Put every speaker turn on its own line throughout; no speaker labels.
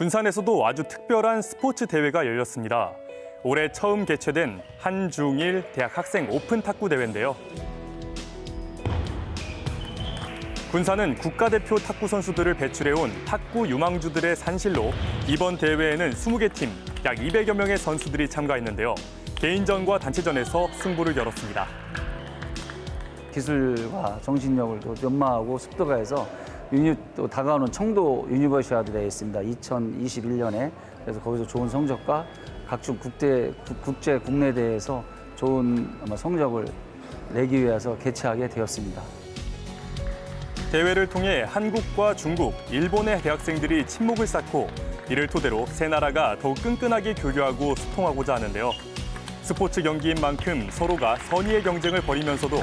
군산에서도 아주 특별한 스포츠 대회가 열렸습니다. 올해 처음 개최된 한중일 대학 학생 오픈 탁구 대회인데요. 군산은 국가대표 탁구 선수들을 배출해온 탁구 유망주들의 산실로 이번 대회에는 20개 팀, 약 200여 명의 선수들이 참가했는데요. 개인전과 단체전에서 승부를 열었습니다.
기술과 정신력을 또 연마하고 습득화해서 유니 또 다가오는 청도 유니버시아드 대회 있습니다. 2021년에 그래서 거기서 좋은 성적과 각종 국대 국- 국제 국내 대회에서 좋은 아마 성적을 내기 위해서 개최하게 되었습니다.
대회를 통해 한국과 중국, 일본의 대학생들이 친목을 쌓고 이를 토대로 세 나라가 더욱 끈끈하게 교류하고 소통하고자 하는데요. 스포츠 경기인 만큼 서로가 선의의 경쟁을 벌이면서도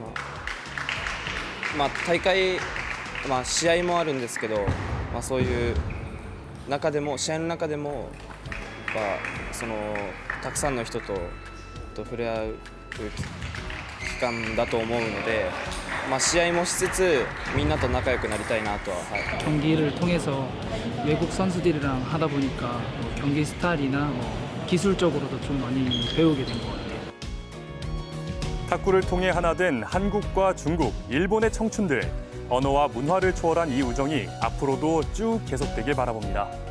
まあまあ、大会、まあ、試合もあるんですけど、まあ、そういう中でも試合の中でもやっぱそのたくさんの人とと触れ合う期間だと思うので、まあ、試合もしつつみんなと仲良くなりたいなとは、はい、
경기를 통해서 외국 선수들이랑 하다 보니까 뭐 경기 스타일이나 뭐 기술적으로도 좀 많이 배우게 된 것 같아요.
탁구를 통해 하나 된 한국과 중국, 일본의 청춘들. 언어와 문화를 초월한 이 우정이 앞으로도 쭉 계속되길 바라봅니다.